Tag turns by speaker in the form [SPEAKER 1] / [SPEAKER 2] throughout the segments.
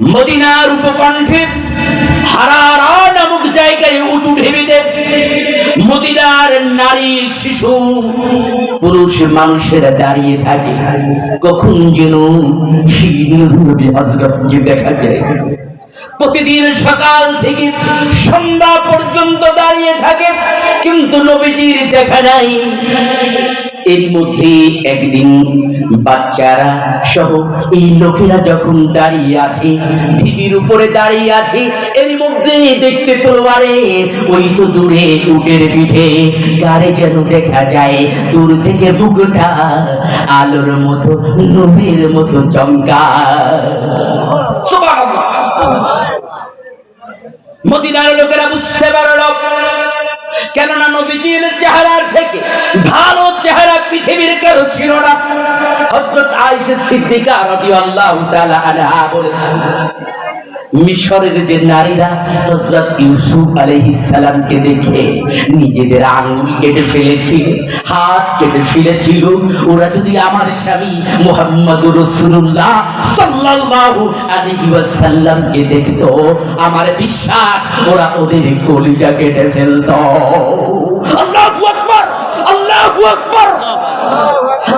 [SPEAKER 1] মদিনার উপকণ্ঠে হারারা নামক জায়গায় উঁচু ঢেবিতে মদিনার নারী, শিশু, পুরুষ, মানুষেরা দাঁড়িয়ে থাকে। কখন যেন দেখা যায় প্রতিদিন সকাল থেকে সন্ধ্যা পর্যন্ত দাঁড়িয়ে থাকে, কিন্তু নবীজির দেখা নাই। এর মধ্যে একদিন বাচ্চারা সহ এই লোকেরা যখন দাঁড়িয়ে আছে, ঢিবির উপরে দাঁড়িয়ে আছে মধ্যে দেখতে ওই তো দূরে উটের পিঠে যেন দেখা যায়, দূর থেকে বুকটা আলোর মতো নবীর মতো চমকা মদিনার লোকেরা বুঝতে পারল। কেননা নবীজির চেহারার থেকে ভালো চেহারা পৃথিবীর কারও ছিল না। হজরত আয়েশা সিদ্দিকা রাদিয়াল্লাহু তাআলা আনহা বলেছেন মিশরের যে নারীরা হযরত ইউসুফ আলাইহিস সালামকে দেখে নিজেদের আঙ্গুল কেটে ফেলেছিল, হাত কেটে ফেলেছিল। ওরা যদি আমার স্বামী মুহাম্মদুর রাসূলুল্লাহ সাল্লাল্লাহু আলাইহি ওয়াসাল্লামকে দেখতো, আমার বিশ্বাস ওরা ওদের কলিজা কেটে ফেলতো। আল্লাহু আকবার আল্লাহু আকবার।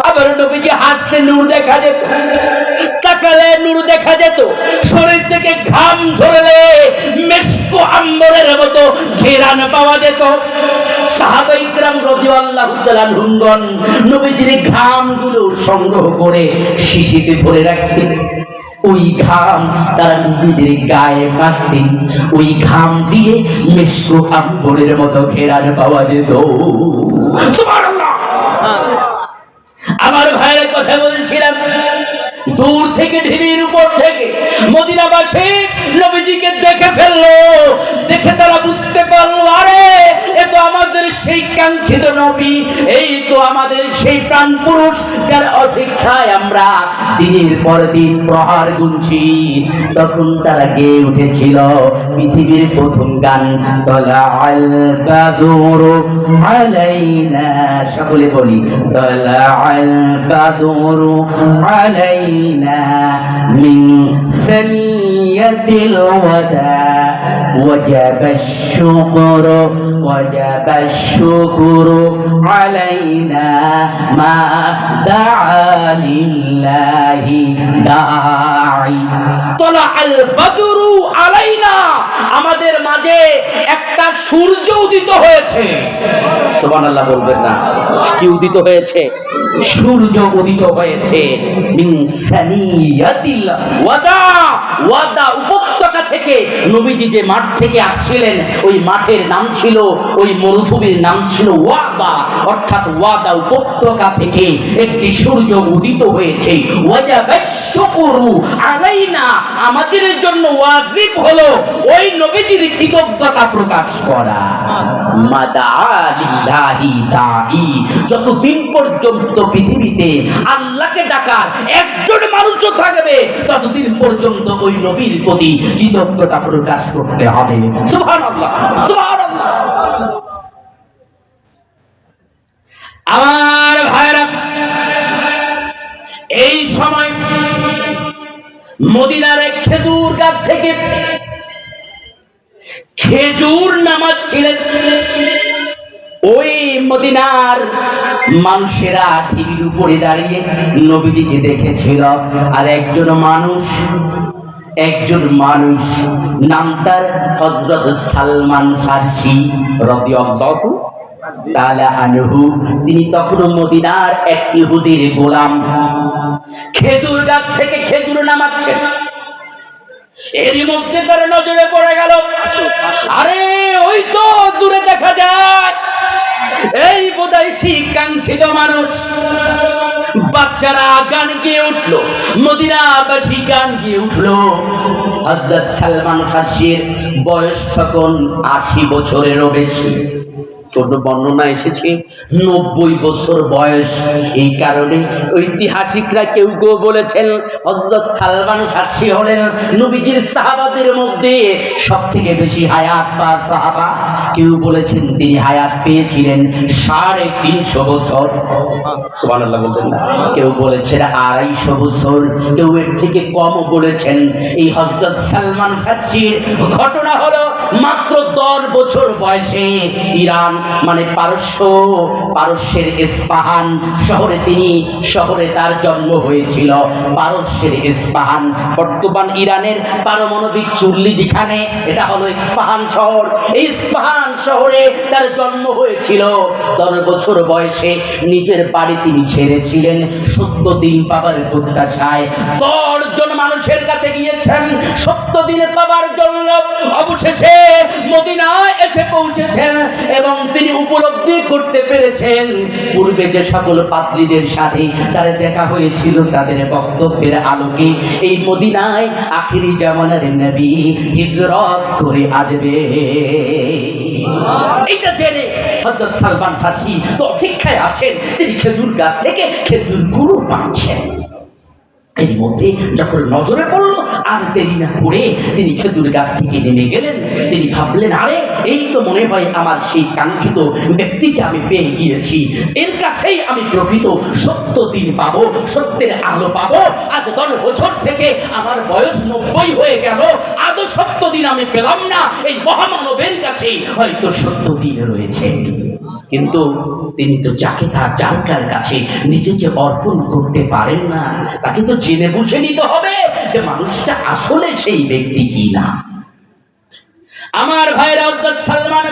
[SPEAKER 1] আবার নবীজি হাসছে, নূর দেখা যেত। তাকালে নূর দেখা যেত। শরীর থেকে ঘাম ঝরলে মেশকো আম্বরের মতো ঘেরান পাওয়া যেত। সংগ্রহ করে শিশিতে রাখতেন। ওই ঘাম তারা নিজেদের গায়ে ওই ঘাম দিয়ে মতো পাওয়া যেত। ভাইয়ের কথা বলছিলাম। দূর থেকে ঢিবির উপর থেকে মদিনাবাসী নবীজিকে দেখে ফেলল। দেখে তারা বুঝতে পারল, আরে এ তো আমাদের সেই কাঙ্ক্ষিত নবী এই তো আমাদের সেই প্রাণ পুরুষ যার অপেক্ষায় আমরা দিনের পর দিন প্রহার গুনছি তখন তারা গেয়ে উঠেছিল পৃথিবীর প্রথম গান তলা আল বাদুরু আলাইনা সকলে বলি তলা আল বাদুরু আলাইনা মিন সানিয়াতিল ওয়াদা وجب الشكر وجب الشكر علينا ما دعا لله داعي طلع البدر علينا আমাদের মাঝে একটা সূর্য উদিত হয়েছে সুবহানাল্লাহ বলবেন না কি উদিত হয়েছে সূর্য উদিত হয়েছে মিন সানিয়াতিল ওয়াদা ওয়াদা উপত্যকা থেকে নবীজি যে মাঠ থেকে আসছিলেন ওই মাঠের নাম ছিল ওই মরুভূমির নাম ছিল ওয়াদা। অর্থাৎ ওয়াদা উপত্যকা থেকে একটি সূর্য উদিত হয়েছে। আলাইনা, আমাদের জন্য ওয়াজিব হলো ওই নবীজির কৃতজ্ঞতা প্রকাশ করা। পর্যন্ত পৃথিবীতে আল্লাহকে ডাকার একজন মানুষও থাকবে, ততদিন পর্যন্ত ওই নবীর প্রতি কৃতজ্ঞতা প্রকাশ করতে হবে। আমার ভাইরা এই সময় মদিনার এক খেজুর গাছ থেকে খেজুর নামাচ্ছিলেন। ওই মদিনার মানুষেরা টিভির উপরে দাঁড়িয়ে নবীজিকে দেখেছিল। আর একজন মানুষ একজন মানুষ নাম তার হজরত সালমান ফার্সি রবিউল্লাহু তিনি তখনও মদিনার এক ইহুদির গোলাম। খেজুর গাছ থেকে খেজুর নামাচ্ছেন এরই মধ্যে তার নজরে পড়ে গেল আরে, ওই তো দূরে দেখা যায়। এই বোধহয় সেই মানুষ। বাচ্চারা গান গিয়ে উঠল, মদিনাবাসী গান গিয়ে উঠল। হজরত সালমান ফার্সির বয়স তখন আশি বছরেরও বেশি। ছোট বর্ণনা এসেছে, নব্বই বছর বয়স। এই কারণে ঐতিহাসিকরা কেউ কেউ বলেছেন হজরত সালমান ফার্সি হলেন নবীজির সাহাবাদের মধ্যে সব থেকে বেশি হায়াত বা সাহাবা। কেউ বলেছেন তিনি হায়াত পেয়েছিলেন সাড়ে তিনশো বছর। কেউ বলেছেন আড়াইশো বছর। কেউ এর থেকে কম বলেছেন। এই হজরত সালমান ফার্সির ঘটনা হলো মাত্র দশ বছর বয়সে ইরান মানে পারস্য, পারস্যের ইস্পাহান শহরে তিনি, শহরে তার জন্ম হয়েছিল। পারস্যের ইস্পাহান, বর্তমান ইরানের পারমাণবিক চুল্লি যেখানে, এটা হলো ইস্পাহান শহর। এই ইস্পাহান শহরে তার জন্ম হয়েছিল। দশ বছর বয়সে নিজের বাড়ি তিনি ছেড়েছিলেন। সত্য দিন পাবার প্রত্যাশায় দশ জন মানুষের কাছে গিয়েছেন সত্য দিন পাবার জন্য অবশেষে মদিনায় এসে পৌঁছেছেন এবং তিনি উপলব্ধি করতে পেরেছেন। পূর্বে যে সকল পাত্রীদের সাথে তার দেখা হয়েছিল, তাদের বক্তব্যের আলোকে এই মদিনায় আখিরি জামানার নবী হিজরত করে আসবে। এটা জেনে হজরত সালমান ফার্সি তো অপেক্ষায় আছেন। তিনি খেজুর গাছ থেকে খেজুর গুঁড়ো পাচ্ছেন। এর মধ্যে যখন নজরে পড়ল, আর দেরি না করে তিনি খেজুর গাছ থেকে নেমে গেলেন। তিনি ভাবলেন, আরে, এই তো মনে হয় আমার সেই কাঙ্ক্ষিত ব্যক্তিকে আমি পেয়ে গিয়েছি। এর কাছেই আমি প্রকৃত সত্য দিন পাবো, সত্যের আলো পাবো। আজ দশ বছর থেকে আমার বয়স নব্বই হয়ে গেল। আদৌ সত্য দিন আমি পেলাম না। এই মহামানবের কাছেই হয়তো সত্য দিন রয়েছে। কিন্তু তিনি তো যাকে তার যার কার কাছে নিজেকে অর্পণ করতে পারেন না, তাকে তো জেনে বুঝে নিতে হবে যে মানুষটা আসলে সেই ব্যক্তি কি না আমার ভাইরা সালমান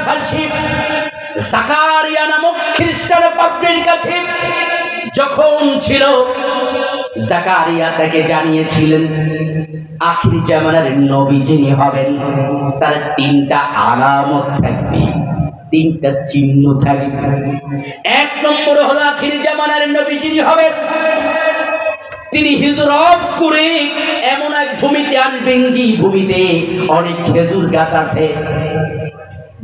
[SPEAKER 1] জাকারিয়া নামক খ্রিস্টান পাত্রের কাছে যখন ছিল, জাকারিয়া তাকে জানিয়েছিলেন, আখিরি জামানার নবী যিনি হবেন, তার তিনটা আলামত থাকবে। তিনটা চিহ্ন থাকবে। এক নম্বর হলো আখিরি জামানার নবী যিনি হবেন, তিনি হিজরত করে এমন এক ভূমিতে আসবেন যে ভূমিতে? অনেক খেজুর গাছ আছে।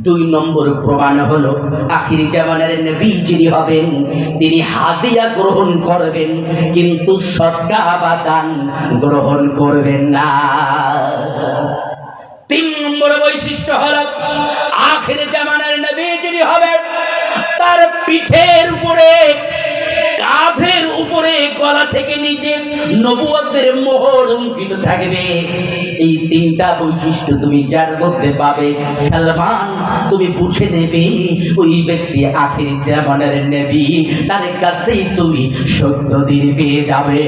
[SPEAKER 1] দুই নম্বর প্রমাণ হলো আখিরি জামানের নবী যিনি হবেন, তিনি হাদিয়া গ্রহণ করবেন, কিন্তু সৎকা বা দান গ্রহণ করবেন না। তিন নম্বর বৈশিষ্ট্য হলো আখিরি জামানের নবী যিনি হবেন তার পিঠের উপরে কাঁধের উপরে গলা থেকে নিচে নবুয়তের মোহর অঙ্কিত থাকবে। এই তিনটা বৈশিষ্ট্য তুমি যার মধ্যে পাবে। সালমান তুমি বুঝে নেবে ওই ব্যক্তি আখির জামানের নেবি তার কাছেই তুমি সত্য দিন পেয়ে যাবে।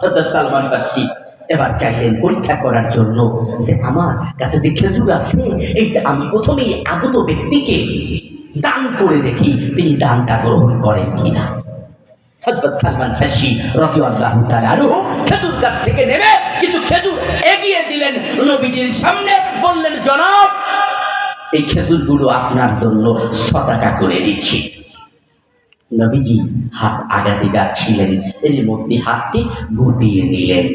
[SPEAKER 1] হযরত সালমান বাসী এবার চাইলেন পরীক্ষা করার জন্য। যে আমার কাছে যে খেজুর আছে, এইটা আমি প্রথমেই আগত ব্যক্তিকে দান করে দেখি, তিনি দানটা গ্রহণ করেন কিনা। সালমান খেজুর থেকে কিন্তু খেজুর এগিয়ে দিলেন নবীজির সামনে, বললেন, জনাব, এই খেজুরগুলো আপনার জন্য করে দিচ্ছি। নবীজি হাত আগাতে যাচ্ছিলেন, এর মধ্যে হাতটি গুটিয়ে নিলেন।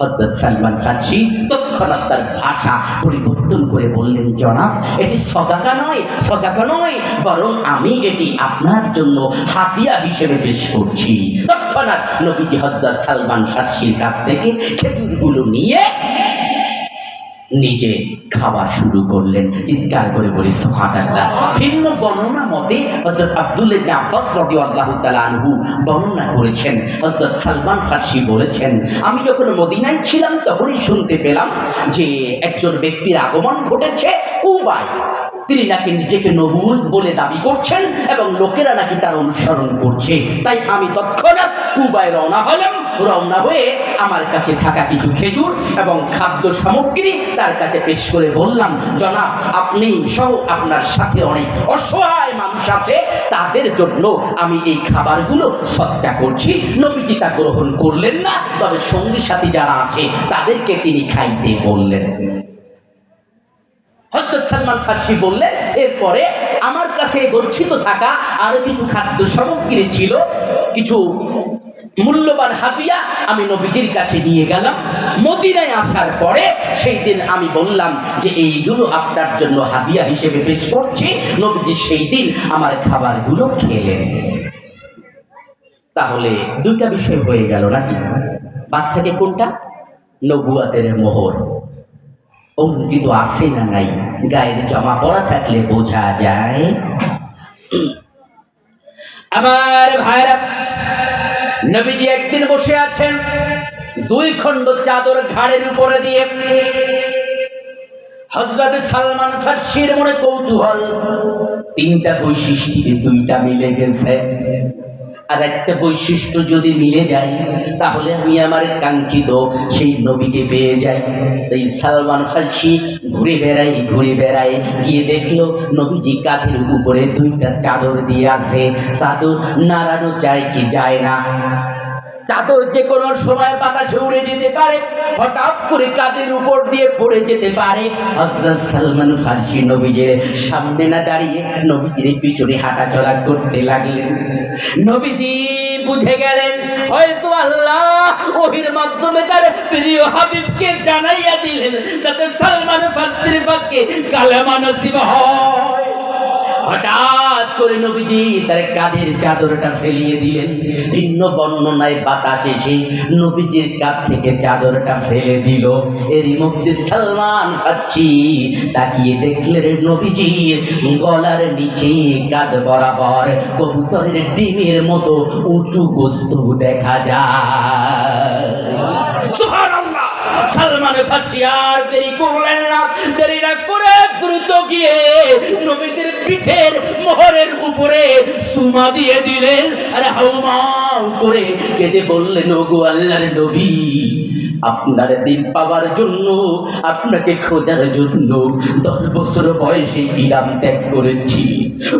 [SPEAKER 1] হযরত সালমান ফার্সি তৎক্ষণাৎ তার ভাষা পরিবর্তন করে বললেন, জনাব, এটি সদাকা নয় সদাকা নয়, বরং আমি এটি আপনার জন্য হাতিয়া হিসেবে পেশ করছি। তৎক্ষণাৎ নবীজি হজরত সালমান ফার্সির কাছ থেকে খেজুরগুলো নিয়ে নিজে খাওয়া শুরু করলেন। চিৎকার করে বলি ভিন্ন বর্ণনা মতে হযরত আব্দুল্লাহ ইবনে আব্বাস রাদিয়াল্লাহু তাআলা আনহু বর্ণনা করেছেন। হযরত সালমান ফার্সি বলেছেন, আমি যখন মদিনায় ছিলাম তখনই শুনতে পেলাম যে একজন ব্যক্তির আগমন ঘটেছে কুবায়। তিনি নাকি নিজেকে নবুল বলে দাবি করছেন এবং লোকেরা নাকি তার অনুসরণ করছে। তাই আমি তৎক্ষণাৎ কুবায় রওনা হলাম। রওনা হয়ে আমার কাছে থাকা কিছু খেজুর এবং খাদ্য সামগ্রী তার কাছে পেশ করে বললাম, জনাব, আপনি সহ আপনার সাথে অনেক অসহায় মানুষ আছে, তাদের জন্য আমি এই খাবারগুলো সৎকা করছি। নবীজি তা গ্রহণ করলেন না, তবে সঙ্গী সাথী যারা আছে, তাদেরকে তিনি খাইতে বললেন। হজরত সালমান ফার্সি বললেন, এরপরে আমার কাছে গচ্ছিত থাকা আরও কিছু খাদ্য সামগ্রী ছিল, কিছু মূল্যবান হাতিয়া আমি নবীজির কাছে নিয়ে গেলাম। মদিনায় আসার পরে সেই দিন আমি বললাম যে এইগুলো আপনার জন্য হাদিয়া হিসেবে পেশ করছি। নবীজি সেই দিন আমার খাবারগুলো খেলেন। তাহলে দুইটা বিষয় হয়ে গেল নাকি? বাদ থাকে কোনটা? নবুয়াতের মোহর। অঙ্কিত আছে না নাই? গায়ের জামা পরা থাকলে বোঝা যায়। আমার ভাইরা নবীজি একদিন বসে আছেন, দুই খণ্ড চাদর ঘাড়ের উপরে দিয়ে। হজরত সালমান ফার্সির মনে কৌতূহল, তিনটা বৈশিষ্ট্য দুইটা মিলে গেছে? আর একটা বৈশিষ্ট্য যদি মিলে যায়, তাহলে আমি আমার কাঙ্ক্ষিত সেই নবীকে পেয়ে যাই। এই সালমান ফার্সি ঘুরে বেড়াই ঘুরে বেড়াই গিয়ে দেখল নবীজি কাঁধের উপরে দুইটা চাদর দিয়ে আছে। চাদর নাড়ানো যায় কি যায় না। চাদর যে কোনো সময় বাতাসে উড়ে যেতে পারে, হঠাৎ করে কাদের উপর দিয়ে পড়ে যেতে পারে। হযরত সালমান ফার্সি নবীজের সামনে না দাঁড়িয়ে নবীজির পিছনে হাঁটাচলা করতে লাগলেন। নবীজি বুঝে গেলেন, হয়তো আল্লাহ ওহির মাধ্যমে তার প্রিয় হাবিবকে জানাইয়া দিলেন, যাতে সালমান পক্ষে কালেমা নসিব হয়। হঠাৎ করে নবীজি তার কাঁধের চাদরটা ফেলিয়ে দিলেন। ভিন্ন বর্ণনায় বাতাস এসে নবীজির কাঁধ থেকে চাদরটা ফেলে দিল। এরই মধ্যে সালমান খাচ্ছি তাকিয়ে দেখলেন নবীজির গলার নিচে কাঁধ বরাবর কবুতরের ডিমের মতো উঁচু গোস্ত দেখা যায়। সুবহানাল্লাহ। সালমান ফাসিয়ার দেরি করলেন না দেরি না করে দ্রুত গিয়ে নবীদের পিঠের মোহরের উপরে সুমা দিয়ে দিলেন। আরে হাউমাউ করে কেঁদে বললেন, ওগো আল্লাহর নবী, আপনার দিন পাওয়ার জন্য, আপনাকে খোঁজার জন্য দশ বছর বয়সে ইরাম ত্যাগ করেছি।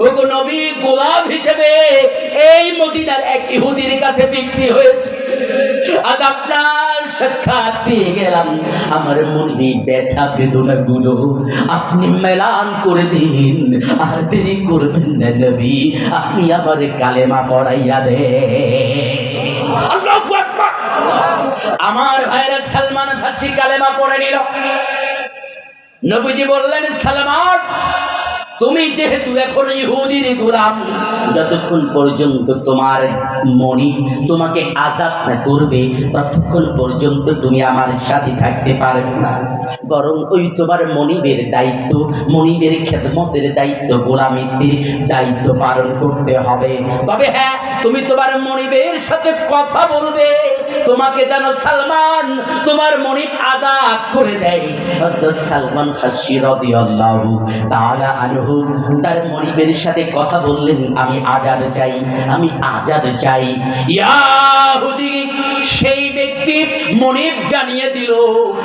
[SPEAKER 1] ওগো নবী, গোলাম হিসেবে এই মদিনার এক ইহুদির কাছে বিক্রি হয়েছে। আজ আপনার সাক্ষাৎ পেয়ে গেলাম। আমার মনে ব্যথা, বেদনা গুলো আপনি মেলান করে দিন। আর দেরি করবেন না নবী, আপনি আমার কালেমা পড়াইয়া দে আমার ভাইরা সালমান ফার্সি কালেমা পড়ে নিল। নবীজি বললেন, সালমান, তুমি যেহেতু এখন ইহুদির গোলাম, যতক্ষণ পর্যন্ত তোমার মনি তোমাকে আজাদ করবে ততক্ষণ পর্যন্ত তুমি আমার সাথে থাকতে পারবে না। বরং ওই তোমার মনিবের দায়িত্ব, মনিবের খেদমতের দায়িত্ব গোলামিত্বের দায়িত্ব পালন করতে হবে। তবে হ্যাঁ তুমি তোমার মনিবের সাথে কথা বলবে। তোমাকে যেন সালমান তোমার মনিব আজাদ করে দেয়। সালমান তার মনিবের সাথে কথা বললেন, আমি আজাদ চাই, আমি আজাদ চাই। ইয়াহুদি সেই ব্যক্তি মনিব জানিয়ে দিল,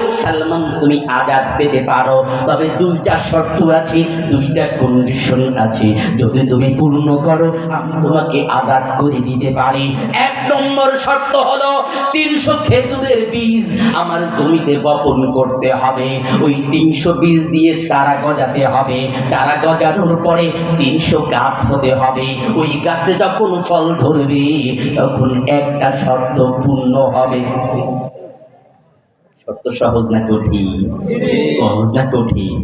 [SPEAKER 1] সালমান, তুমি আজাদ পেতে পারো, তবে দুইটা শর্ত আছে, দুইটা কন্ডিশন আছে। যদি তুমি পূর্ণ করো, আমি তোমাকে আজাদ করে দিতে পারি। এক নম্বর শর্ত হলো, তিনশো খেজুরের বীজ আমার জমিতে বপন করতে হবে। ওই তিনশো বীজ দিয়ে চারা গজাতে হবে। চারা গজানোর পরে তিনশো গাছ হতে হবে। ওই গাছে যখন ফল ধরবে তখন একটা শর্ত পূর্ণ হবে। শর্ত সহজ না কঠিন? সহজ না কঠিন?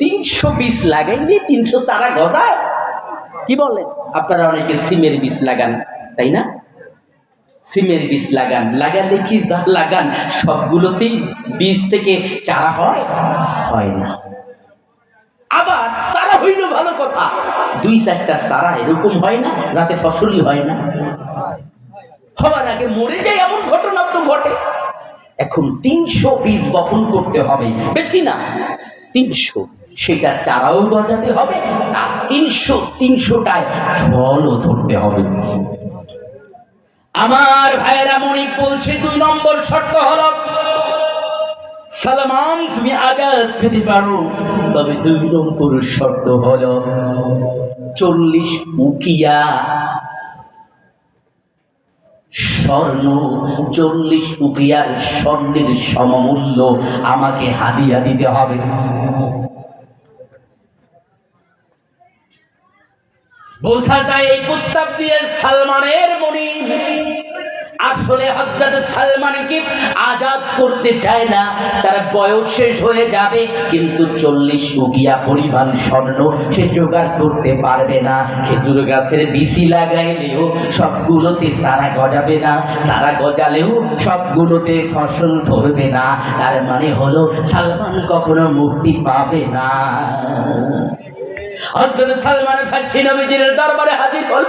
[SPEAKER 1] তিনশো বীজ লাগাইলে তিনশো চারা গজায়। কি বলেন? আপনারা অনেকে সিমের বীজ লাগান, তাই না? সিমের বীজ লাগান। লাগালে কি যা লাগান, সবগুলোতেই বীজ থেকে চারা হয়? হয় না। আবার সারা হইল ভালো কথা। দুই চারটা সারা এরকম হয় না, যাতে ফসলই হয় না। হবার আগে মরে যায় এমন ঘটনা তো ঘটে। এখন তিনশো বীজ বপন করতে হবে, বেশি না। তিনশো সেটা চারাও গজাতে হবে, আর তিনশো, তিনশোটায় ফলও ধরতে হবে। আমার ভাইয়েরা মনিক বলছে, দুই নম্বর শর্ত হল, সালমান, তুমি আজাদ পেতে পারো, তবে দুই নম্বর শর্ত হলো, চল্লিশ উকিয়া স্বর্ণ, চল্লিশ রুপিয়ার স্বর্ণের সমমূল্য আমাকে হাদিয়া দিতে হবে। বোঝা যায় এই প্রস্তাব দিয়ে সালমানের মনি আসলে হজরত সালমানকে আজাদ করতে চায় না? তার বয়স শেষ হয়ে যাবে, কিন্তু চল্লিশ উকিয়া পরিমাণ স্বর্ণ সে জোগাড় করতে পারবে না। খেজুর গাছের বিসি লাগাইলেও সবগুলোতে সারা গজাবে না। সারা গজালেও সবগুলোতে ফসল ধরবে না। তার মানে হলো সালমান কখনো মুক্তি পাবে না। হজরত সালমান ফাঁসি নবীজির দরবারে হাজির হল।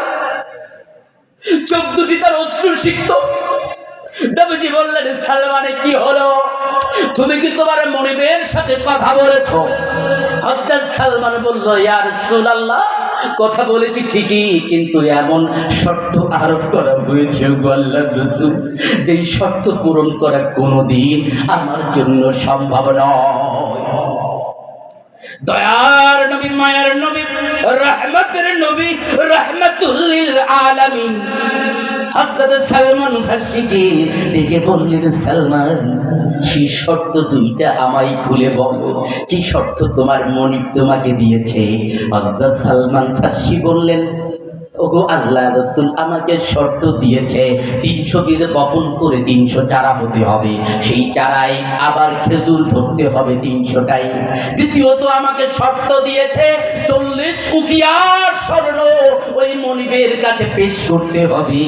[SPEAKER 1] তার অশ্রু বললেন সালমানে কি হলো? তুমি কি তোমার মনিবের সাথে কথা বলেছ? সালমান বলল ইয়ার সুলাল্লাহ কথা বলেছি ঠিকই, কিন্তু এমন শর্ত আরোপ করা হয়েছে রসুল, যেই শর্ত পূরণ করা কোনোদিন আমার জন্য সম্ভব নয়। দয়ার নবী, মায়ার নবী, রহমতের নবী, রহমতুল্লিল আলামিন। হযরত সালমান ফার্সিকে ডেকে বললেন, সালমান সেই শর্ত দুইটা আমায় খুলে বলো? কি শর্ত তোমার মনিব তোমাকে দিয়েছে? হযরত সালমান ফার্সি বললেন ওগো আল্লাহ রসুল আমাকে শর্ত দিয়েছে, তিনশো বীজ বপন করে তিনশো চারা হতে হবে। সেই চারায় আবার খেজুর ধরতে হবে তিনশোটাই। দ্বিতীয়ত আমাকে শর্ত দিয়েছে, চল্লিশ উকিয়ার স্বর্ণ ওই মনিবের কাছে পেশ করতে হবে।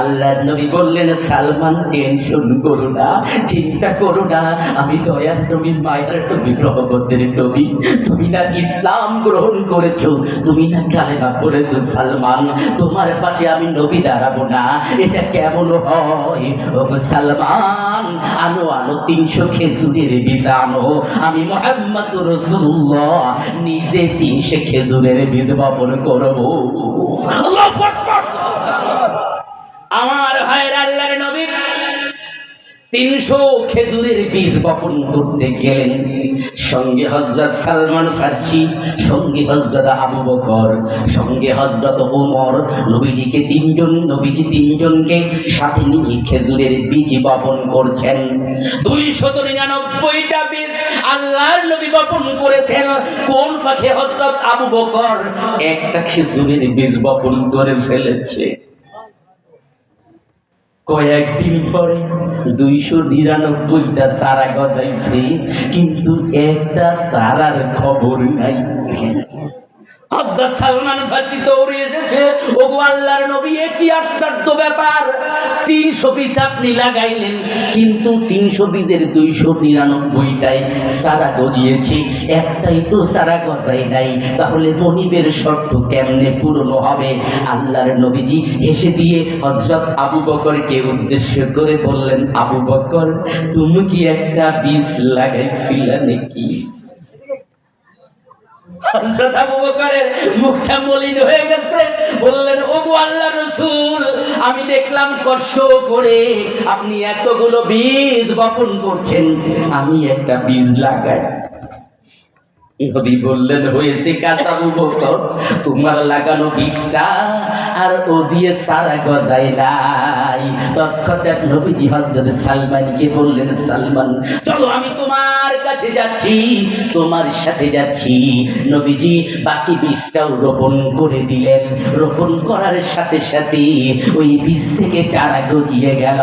[SPEAKER 1] আল্লাহ নবী বললেন, সালমান, টেনশন করো না, চিন্তা করো না, আমি দয়ার নবী, মায়ের নবী, রহমতের নবী। তুমি না ইসলাম গ্রহণ করেছ, তুমি না কালেমা পড়েছো, সালমান। তোমার পাশে আমি নবী দাঁড়াবো না। এটা কেমন হয়? ও সালমান, আনো আনো তিনশো খেজুরের বীজ আনো। আমি মোহাম্মদ রসুল্লাহ, নিজে তিনশো খেজুরের বীজ বপন করব। আমার ভাইয়ের আল্লাহর নবী তিনশো খেজুরের বীজ বপন করতে গেলেন। সঙ্গে হজরত সালমান ফার্সি, সঙ্গে হজরত আবু বকর, সঙ্গে হজরত ওমর, নবীজিকে তিনজন, নবীজি তিনজনকে সাথে নিয়ে খেজুরের বীজ বপন করছেন। দুইশত নিরানব্বইটা বীজ আল্লাহর নবী বপন করেছেন। কোন পাখে হজরত আবু বকর? একটা খেজুরের বীজ বপন করে ফেলেছে। কয়েকদিন পরে দুইশো নিরানব্বইটা সারা গজাইছে কিন্তু একটা সারার খবর নাই। হযরত সালমান ফাঁসি দৌড়ে এসেছে। ও গো আল্লাহর নবী, এ কি আশ্চর্য ব্যাপার? তিনশো বীজ আপনি লাগাইলেন, কিন্তু তিনশো বীজের দুইশো নিরানব্বইটাই সারা গজিয়েছে। একটাই তো সারা গজাই নাই। তাহলে শর্ত কেমনে পূরণ হবে? আল্লাহর নবীজি এসে দিয়ে হজরত আবু বকরকে উদ্দেশ্য করে বললেন, আবু বকর, তুমি কি একটা বীজ লাগাইছিলে নাকি? হযরত আবু বকরের মুখটা মলিন হয়ে গেছে। বললেন, ও আল্লাহ রসুল, আমি দেখলাম কষ্ট করে আপনি এতগুলো বীজ বপন করছেন। আমি একটা বীজ লাগাই। নবী বললেন, হয়েছে কাঁচা বকর। তোমার লাগানো বীজটা আর ও দিয়ে সারা গজাই নাই। তৎক্ষণাৎ নবীজি হজরত সালমানকে বললেন, সালমান, চলো আমি তোমার কাছে যাচ্ছি, তোমার সাথে যাচ্ছি। নবীজি বাকি বীজটাও রোপণ করে দিলেন। রোপণ করার সাথে সাথে ওই বীজ থেকে চারা গজিয়ে গেল।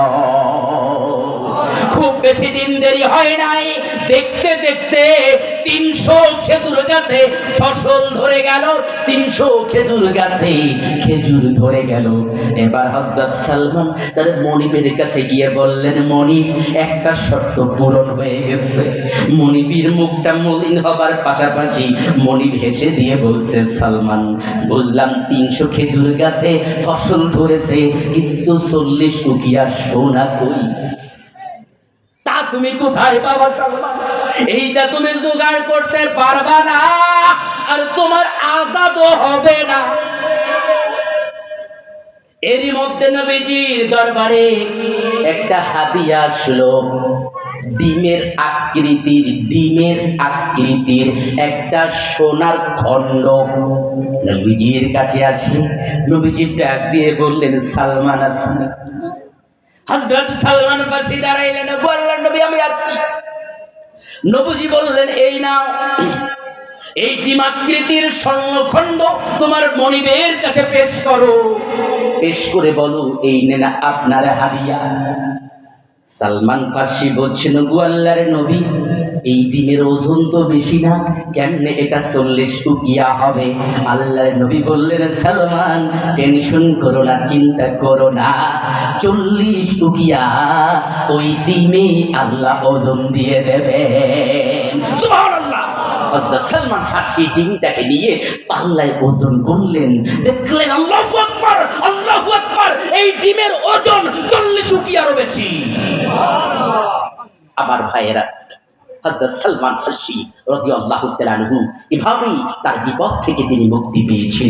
[SPEAKER 1] খুব বেশি দিন দেরি হয় নাই। দেখতে দেখতে তিনশো খেজুর গাছে ফসল ধরে গেল, তিনশো খেজুর গাছে খেজুর ধরে গেল। এবার হজরত সালমান তার মনিবের কাছে গিয়ে বললেন, মনিব, একটা শর্ত পূরণ হয়ে গেছে। মনিবীর মুখটা মলিন হবার পাশাপাশি মনিব হেসে দিয়ে বলছে, সালমান, বুঝলাম তিনশো খেজুর গাছে ফসল ধরেছে, কিন্তু চল্লিশ টুকিয়া সোনা কই? তুমি কোথায় পাবা সালমান এইটা তুমি জোগাড় করতে পারবা না, আর তোমার আজাদও হবে না। এরই মধ্যে নবীজির দরবারে একটা হাদিয়া আসলো। ডিমের আকৃতির ডিমের আকৃতির একটা সোনার খণ্ড। নবীজির কাছে আসে নবীজির ডাক দিয়ে বললেন, সালমান আসনি। হজরত সালমান পাশে দাঁড়াইলেন, বললেন, নবী, আমি আছি নবুজি বললেন, এই নাও, এইটি মাতৃতির স্বর্ণখণ্ড, তোমার মনিবের কাছে পেশ করো। পেশ করে বলো, এই নেনা আপনার হারিয়া। সালমান ফার্সি বলছেন গুয়াল্লারে নবী এই দিনের ওজন তো বেশি না, কেমনে এটা চল্লিশ উকিয়া হবে? আল্লাহ নবী বললেন, সালমান টেনশন করো না, চিন্তা করো না। চল্লিশ উকিয়া, ওই দিনে আল্লাহ ওজন দিয়ে দেবে সালমান ফার্সি ডিমটাকে নিয়ে পাল্লায় ওজন করলেন। দেখলেন আল্লাহু আকবার আল্লাহু আকবার, এই ডিমের ওজন চল্লিশ উকিয়ারও বেশি। আমার ভাইয়েরা হযরত সালমান ফার্সি রদি আল্লাহ এভাবেই তার বিপদ থেকে তিনি মুক্তি পেয়েছিলেন।